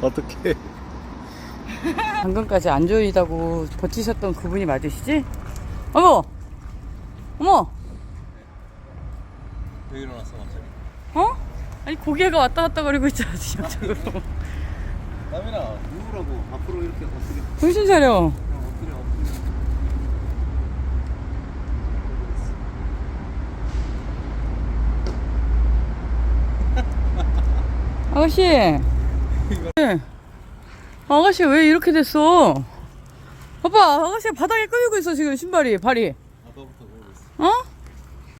어떻게? 방금까지 안 조이다고 버티셨던 그분이 맞으시지? 어머! 어머! 왜 일어났어 갑자기? 어? 아니 고개가 왔다 갔다 거리고 있잖아 지역적으로 남이나 누우라고 앞으로 이렇게 엎드려. 정신 차려 어, 엎드려 엎드려. 아가씨 네. 아가씨 왜 이렇게 됐어 아빠 아가씨가 바닥에 끌리고 있어 지금 신발이 발이